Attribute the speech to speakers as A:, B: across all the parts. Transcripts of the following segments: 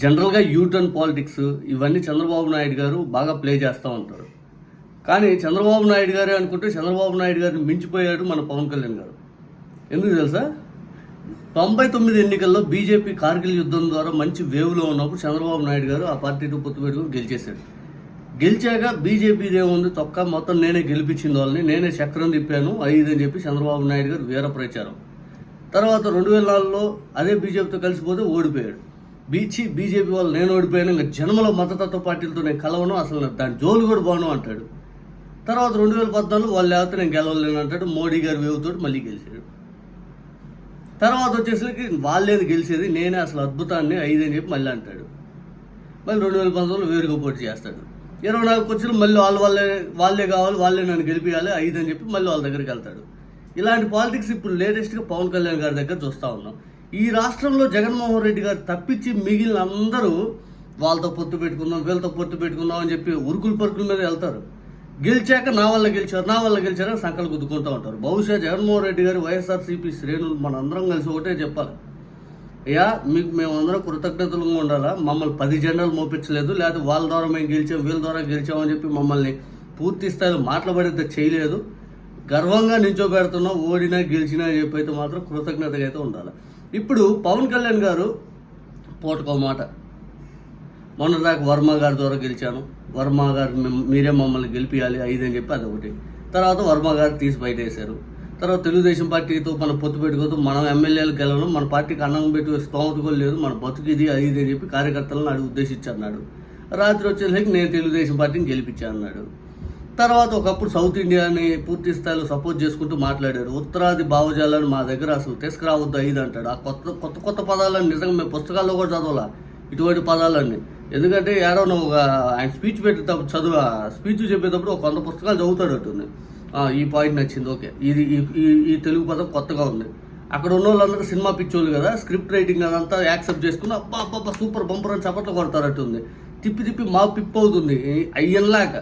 A: జనరల్గా U turn politics ఇవన్నీ చంద్రబాబు నాయుడు గారు బాగా ప్లే చేస్తూ ఉంటారు. కానీ చంద్రబాబు నాయుడు గారే అనుకుంటే చంద్రబాబు నాయుడు గారిని మించిపోయాడు మన పవన్ కళ్యాణ్ గారు. ఎందుకు తెలుసా? తొంభై తొమ్మిది ఎన్నికల్లో బీజేపీ కార్గిల్ యుద్ధం ద్వారా మంచి వేవ్లో ఉన్నప్పుడు చంద్రబాబు నాయుడు గారు ఆ పార్టీతో పొత్తు పెట్టుకుని గెలిచేశాడు గెలిచాక బీజేపీదేముంది తొక్క మొత్తం నేనే గెలిపించింది వాళ్ళని నేనే చక్రం తిప్పాను ఐదు అని చెప్పి చంద్రబాబు నాయుడు గారు వీర ప్రచారం. తర్వాత రెండు వేల నాలుగులో అదే బీజేపీతో కలిసిపోతే ఓడిపోయాడు. బీచి బీజేపీ వాళ్ళు నేను ఓడిపోయాను ఇంకా జన్మలో మతతత్వ పార్టీలతో నేను కలవను అసలు దాని జోలు కూడా బాను అంటాడు. తర్వాత రెండు వేల పద్నాలుగు వాళ్ళు లేకపోతే నేను గెలవలేను అంటాడు మోడీ గారు వేవుతోటి మళ్ళీ గెలిచాడు. తర్వాత వచ్చేసరికి వాళ్ళేది గెలిచేది నేనే అసలు అద్భుతాన్ని ఐదు అని చెప్పి మళ్ళీ అంటాడు. మళ్ళీ రెండు వేల పంతొమ్మిదిలో వేరుగా పోటీ చేస్తాడు. ఇరవై నాలుగు వచ్చిన మళ్ళీ వాళ్ళు వాళ్ళే వాళ్ళే కావాలి వాళ్ళే నన్ను గెలిపించాలి ఐదు అని చెప్పి మళ్ళీ వాళ్ళ దగ్గరికి వెళ్తాడు. ఇలాంటి పాలిటిక్స్ ఇప్పుడు లేటెస్ట్గా పవన్ కళ్యాణ్ గారి దగ్గర చూస్తూ ఉన్నాం. ఈ రాష్ట్రంలో జగన్మోహన్ రెడ్డి గారు తప్పించి మిగిలిన అందరూ వాళ్ళతో పొత్తు పెట్టుకుందాం వీళ్ళతో పొత్తు పెట్టుకుందాం అని చెప్పి ఉరుకుల పరుకుల మీద వెళ్తారు. గెలిచాక నా వల్ల గెలిచారు నా వల్ల గెలిచారని సంకలు గుద్దుకుంటూ ఉంటారు. బహుశా జగన్మోహన్ రెడ్డి గారు వైఎస్ఆర్సీపీ శ్రేణులు మనందరం కలిసి ఒకటే చెప్పాలి. అయ్యా మీకు మేమందరం కృతజ్ఞతలుగా ఉండాలా? మమ్మల్ని పది జెండాలు మోపించలేదు లేకపోతే వాళ్ళ ద్వారా మేము గెలిచాం వీళ్ళ ద్వారా గెలిచామని చెప్పి మమ్మల్ని పూర్తి స్థాయిలో మాట్లాడేది చేయలేదు. గర్వంగా నించోబెడుతున్నాం ఓడినా గెలిచినా చెప్పి అయితే మాత్రం కృతజ్ఞతగా అయితే ఉండాలి. ఇప్పుడు పవన్ కళ్యాణ్ గారు పూటకో మాట. మొన్నటిదాకా వర్మ గారి ద్వారా గెలిచాను. వర్మ గారు మీరే మమ్మల్ని గెలిపించాలి ఐదు అని చెప్పి అదొకటి. తర్వాత వర్మ గారు తీసి బయట వేశారు తర్వాత తెలుగుదేశం పార్టీతో మనం పొత్తు పెట్టుకోవద్దు మనం ఎమ్మెల్యేలు గెలవడం మన పార్టీకి అన్నం పెట్టి స్తోమత కూడా లేదు మన బతుకు ఇది అది ఇది అని చెప్పి కార్యకర్తలను అడిగి ఉద్దేశించి అన్నాడు. రాత్రి వచ్చేసరికి నేను తెలుగుదేశం పార్టీని గెలిపించాను అన్నాడు. తర్వాత ఒకప్పుడు సౌత్ ఇండియాని పూర్తి స్థాయిలో సపోర్ట్ చేసుకుంటూ మాట్లాడారు. ఉత్తరాది భావజాలను మా దగ్గర అసలు తీసుకురావద్దు ఐదు అంటాడు. ఆ కొత్త కొత్త కొత్త పదాలను నిజంగా మేము పుస్తకాల్లో కూడా చదవాలా? ఇటువంటి పదాలన్నీ. ఎందుకంటే యారో ఒక ఆయన స్పీచ్ పెట్టేటప్పుడు చదువు స్పీచ్ చెప్పేటప్పుడు ఒక వంద పుస్తకాలు చదువుతాడు అటుంది ఈ పాయింట్ నచ్చింది. ఓకే. ఇది ఈ తెలుగు పదం కొత్తగా ఉంది. అక్కడ ఉన్న వాళ్ళందరూ సినిమా పిచ్చోళ్ళు కదా స్క్రిప్ట్ రైటింగ్ అదంతా యాక్సెప్ట్ చేసుకుని అబ్బా అబ్బా సూపర్ బంపర్ అని చప్పట్లు కొడతారట్టుంది తిప్పి తిప్పి మా పిప్ అవుతుంది అయ్యన్లాక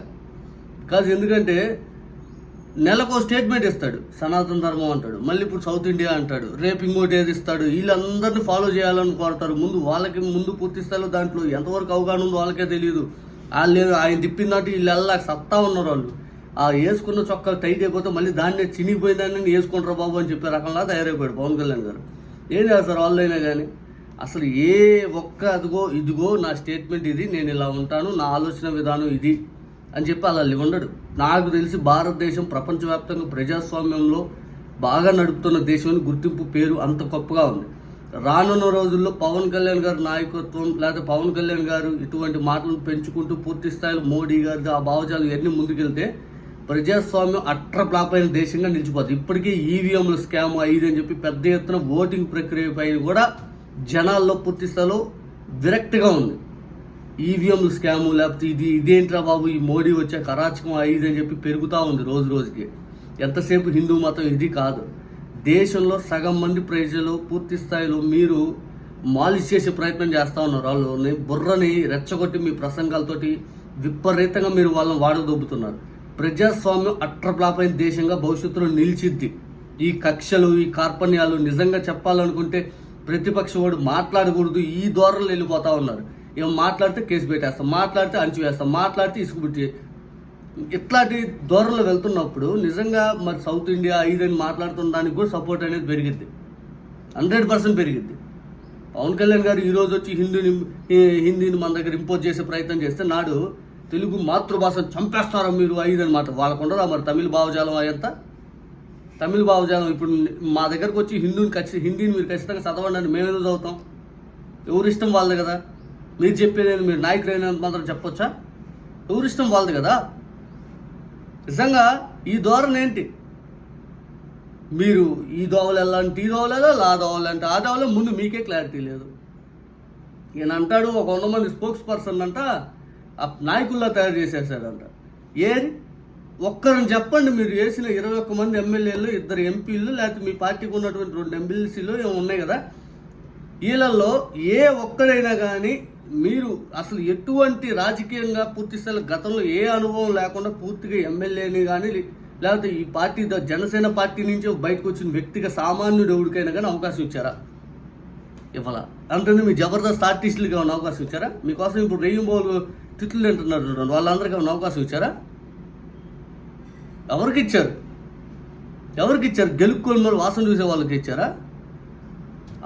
A: కాదు ఎందుకంటే నెలకు స్టేట్మెంట్ ఇస్తాడు సనాతన ధర్మం అంటాడు మళ్ళీ ఇప్పుడు సౌత్ ఇండియా అంటాడు రేపు ఇంకోటి ఏది ఇస్తాడు వీళ్ళందరినీ ఫాలో చేయాలని కోరతారు. ముందు వాళ్ళకి ముందు పూర్తి స్థాయిలో దాంట్లో ఎంతవరకు అవగాహన ఉందో వాళ్ళకే తెలియదు వాళ్ళు ఆయన తిప్పిందంటే వీళ్ళు వెళ్ళా సత్తా ఉన్నారు వాళ్ళు. ఆ వేసుకున్న చొక్కా టైట్ అయిపోతే మళ్ళీ దాన్ని చినిగిపోయిందని వేసుకుంటారు బాబు అని చెప్పే రకంలా తయారైపోయాడు పవన్ కళ్యాణ్ గారు. ఏం చేస్తారు వాళ్ళైనా కానీ అసలు ఏ ఒక్క అదిగో ఇదిగో నా స్టేట్మెంట్ ఇది నేను ఇలా ఉంటాను నా ఆలోచన విధానం ఇది. అని చెప్పి అలా ఉండడు నాకు తెలిసి భారతదేశం ప్రపంచవ్యాప్తంగా ప్రజాస్వామ్యంలో బాగా నడుపుతున్న దేశం గుర్తింపు పేరు అంత గొప్పగా ఉంది. రానున్న రోజుల్లో పవన్ కళ్యాణ్ గారి నాయకత్వం లేకపోతే పవన్ కళ్యాణ్ గారు ఇటువంటి మాటలను పెంచుకుంటూ పూర్తి స్థాయిలో మోడీ గారి ఆ భావజాలు ఇవన్నీ ముందుకెళ్తే ప్రజాస్వామ్యం అట్ర ఫ్లాప్ అయిన దేశంగా నిలిచిపోతుంది ఇప్పటికే ఈవీఎంల స్కామ్ అయ్యింది అని చెప్పి పెద్ద ఎత్తున ఓటింగ్ ప్రక్రియ పైన కూడా జనాల్లో పూర్తి స్థాయిలో విరక్తిగా ఉంది. ఈవీఎంలు స్కాము లేకపోతే ఇది ఇదేంట్రా బాబు ఈ మోడీ వచ్చే కరాచకం ఐదు అని చెప్పి పెరుగుతూ ఉంది రోజు రోజుకి. ఎంతసేపు హిందూ మతం ఇది కాదు. దేశంలో సగం మంది ప్రజలు పూర్తి స్థాయిలో మీరు మాలిష్ చేసే ప్రయత్నం చేస్తూ ఉన్నారు వాళ్ళు బుర్రని రెచ్చగొట్టి మీ ప్రసంగాలతోటి విపరీతంగా మీరు వాళ్ళని వాడదొబ్బుతున్నారు. ప్రజాస్వామ్యం అట్రప్లాపైన దేశంగా భవిష్యత్తులో నిలిచిద్ది. ఈ కక్షలు ఈ కార్పణ్యాలు నిజంగా చెప్పాలనుకుంటే ప్రతిపక్ష వాడు మాట్లాడకూడదు ఈ ధోరణిలో వెళ్ళిపోతూ ఉన్నారు. ఏమో మాట్లాడితే కేసు పెట్టేస్తాం మాట్లాడితే అణిచివేస్తాం వేస్తాం మాట్లాడితే ఇసుకుబుట్టి ఇట్లాంటి దూరంలో వెళ్తున్నప్పుడు నిజంగా మరి సౌత్ ఇండియా ఐదని మాట్లాడుతున్న దానికి కూడా సపోర్ట్ అనేది పెరిగింది హండ్రెడ్ పర్సెంట్ పెరిగిద్ది. పవన్ కళ్యాణ్ గారు ఈరోజు వచ్చి హిందీని హిందీని మన దగ్గర ఇంపోజ్ చేసే ప్రయత్నం చేస్తే నాడు తెలుగు మాతృభాషను చంపేస్తారా మీరు ఐదు అని మాట వాళ్ళకు ఉండరా మరి తమిళ భావజాలం అయ్యంత తమిళ భావజాలం ఇప్పుడు మా దగ్గరకు వచ్చి హిందూని ఖచ్చితంగా హిందీని మీరు ఖచ్చితంగా చదవండి అని మేము ఎందుకు చదువుతాం ఎవరిష్టం వాళ్ళది కదా? మీరు చెప్పేది మీరు నాయకుడైన మాత్రం చెప్పొచ్చా? ఎవరిష్టం వాళ్ళది కదా? నిజంగా ఈ ధోరణి ఏంటి? మీరు ఈ దోవలు వెళ్ళాలంటే ఈ దోవలు వెళ్ళాలి ఆ దోవలు అంటే ఆ దోవలో ముందు మీకే క్లారిటీ లేదు. ఈయన అంటాడు ఒక వంద మంది స్పోక్స్ పర్సన్ అంట ఆ నాయకుల్లా తయారు చేసేసాడంట. ఏది? ఒక్కరిని చెప్పండి మీరు వేసిన ఇరవై ఒక్క మంది ఎమ్మెల్యేలు ఇద్దరు ఎంపీలు లేకపోతే మీ పార్టీకి ఉన్నటువంటి రెండు ఎమ్మెల్సీలు ఏమి ఉన్నాయి కదా? వీళ్ళల్లో ఏ ఒక్కడైనా కానీ మీరు అసలు ఎటువంటి రాజకీయంగా పూర్తి స్థాయిలో గతంలో ఏ అనుభవం లేకుండా పూర్తిగా ఎమ్మెల్యేని కానీ లేకపోతే ఈ పార్టీ జనసేన పార్టీ నుంచి బయటకు వచ్చిన వ్యక్తిగా సామాన్యుడు ఎవరికైనా కానీ అవకాశం ఇచ్చారా? ఇవ్వాల? అంతేందుకు మీ జబర్దస్త్ ఆర్టిస్టులుగా ఉన్న అవకాశం ఇచ్చారా? మీకోసం ఇప్పుడు రెయ్యం బోలు తిట్లు తింటున్నారు చూడండి వాళ్ళందరికీ ఉన్న అవకాశం ఇచ్చారా? ఎవరికి ఇచ్చారు? ఎవరికి ఇచ్చారు? గెలుక్కొని మరి వాసన చూసే వాళ్ళకి ఇచ్చారా?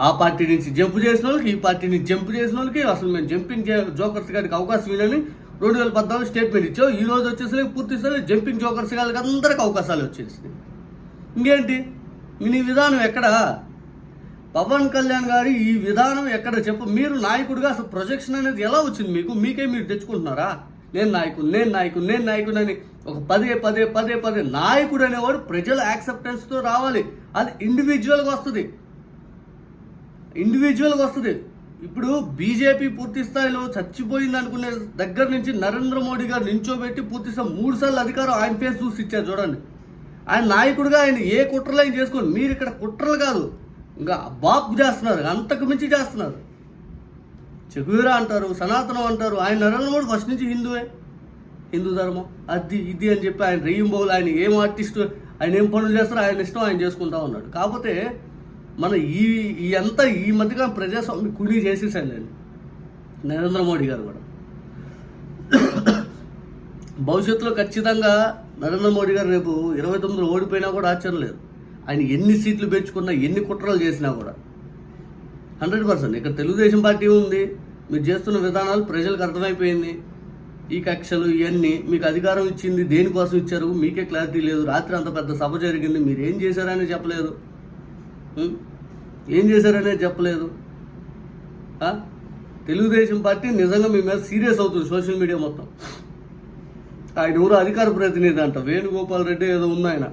A: ఆ పార్టీ నుంచి జంప్ చేసిన వాళ్ళకి ఈ పార్టీ నుంచి జంప్ చేసిన వాళ్ళకి అసలు మేము జంపింగ్ జోకర్స్ గారికి అవకాశం ఇవ్వాలని రెండు వేల పద్నాలుగు స్టేట్మెంట్ ఇచ్చావు. ఈ రోజు వచ్చేసరికి పూర్తి జంపింగ్ జోకర్స్ గారికి అందరికి అవకాశాలు వచ్చేసి ఇంకేంటి? మీ నీ విధానం ఎక్కడ? పవన్ కళ్యాణ్ గారి ఈ విధానం ఎక్కడ చెప్పు. మీరు నాయకుడిగా అసలు ప్రొజెక్షన్ అనేది ఎలా వచ్చింది మీకు? మీకే మీరు తెచ్చుకుంటున్నారా? నేను నాయకుడు నేను నాయకుడు నేను నాయకుడు అని ఒక పదే పదే పదే పదే నాయకుడు అనేవాడు ప్రజల యాక్సెప్టెన్స్తో రావాలి. అది ఇండివిజువల్గా వస్తుంది. ఇండివిజువల్గా వస్తుంది. ఇప్పుడు బీజేపీ పూర్తి స్థాయిలో చచ్చిపోయింది అనుకునే దగ్గర నుంచి నరేంద్ర మోడీ గారు నించోబెట్టి పూర్తి స్థాయి మూడు సార్లు అధికారం ఆయన ఫేస్ చూసి ఇచ్చారు చూడండి. ఆయన నాయకుడిగా ఆయన ఏ కుట్రలు ఆయన చేసుకోండి మీరు ఇక్కడ కుట్రలు కాదు ఇంకా బాప్ చేస్తున్నారు అంతకు మించి చేస్తున్నారు. చెగువీరా అంటారు సనాతనం అంటారు. ఆయన నరేంద్ర మోడీ ఫస్ట్ నుంచి హిందువే. హిందూ ధర్మం. అది ఇది అని చెప్పి ఆయన రెయ్యంబోలు ఆయన ఏం ఆర్టిస్ట్ ఆయన ఏం పనులు చేస్తారో ఆయన ఇష్టం ఆయన చేసుకుంటా ఉన్నాడు. కాకపోతే మన ఈ ఈ అంతా ఈ మధ్యగా ప్రజాస్వామ్యం కుడి నేను. నరేంద్ర మోడీ గారు కూడా. భవిష్యత్తులో ఖచ్చితంగా నరేంద్ర మోడీ గారు రేపు ఇరవై తొమ్మిదిలో ఓడిపోయినా కూడా ఆశ్చర్యం లేదు. ఆయన ఎన్ని సీట్లు పెంచుకున్నా ఎన్ని కుట్రలు చేసినా కూడా. Hundred percent. ఇక్కడ తెలుగుదేశం పార్టీ ఉంది. మీరు చేస్తున్న విధానాలు ప్రజలకు అర్థమైపోయింది. ఈ కక్షలు ఇవన్నీ మీకు అధికారం ఇచ్చింది దేనికోసం ఇచ్చారు? మీకే క్లారిటీ లేదు. రాత్రి అంత పెద్ద సభ జరిగింది. మీరు ఏం చేశారని చెప్పలేదు. ఏం చేశారనేది చెప్పలేదు. తెలుగుదేశం పార్టీ నిజంగా మీ మీద సీరియస్ అవుతుంది సోషల్ మీడియా మొత్తం. ఆయన ఎవరు అధికార ప్రతినిధి అంట వేణుగోపాల్ రెడ్డి ఏదో ఉంది ఆయన.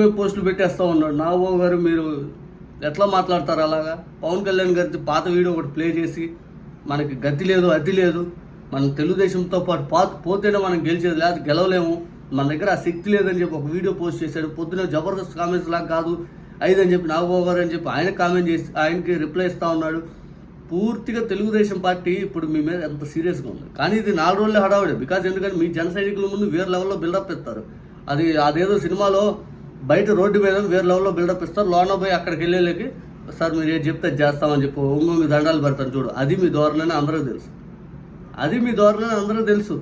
A: మీద పోస్టులు పెట్టేస్తూ ఉన్నాడు. నాగబాబు గారు మీరు ఎట్లా మాట్లాడతారు అలాగా? పవన్ కళ్యాణ్ గారి పాత వీడియో ఒకటి ప్లే చేసి మనకి గతి లేదు అతి లేదు. మనం తెలుగుదేశంతో పాటు పాత పోతేనే మనం గెలిచేది లేదా గెలవలేము. మన దగ్గర ఆ శక్తి లేదని చెప్పి ఒక వీడియో పోస్ట్ చేశాడు. పొద్దున జబర్దస్త్ కామెంట్స్ లాగా కాదు ఐదని చెప్పి నాగబాబు గారు అని చెప్పి ఆయన కామెంట్ చేసి ఆయనకి రిప్లై ఇస్తూ ఉన్నాడు. పూర్తిగా తెలుగుదేశం పార్టీ ఇప్పుడు మీ మీద ఎంత సీరియస్గా ఉంది. కానీ ఇది నాలుగు రోజులే హడావుడే. బికాజ్ ఎందుకంటే మీ జన సైనికుల ముందు వేరే లెవెల్లో బిల్డప్ ఇస్తారు. అది అదేదో సినిమాలో బయట రోడ్డు మీద వేరే లెవెల్లో బిల్డప్ ఇస్తారు. లోన పోయి అక్కడికి వెళ్ళేకి సార్ మీరు ఏది చెప్తే అది చేస్తామని చెప్పి ఒంగొంగి దండాలు పెడతాను చూడు. అది మీ ధోరణి అందరూ తెలుసు. అది మీ ధోరణి అందరూ తెలుసు.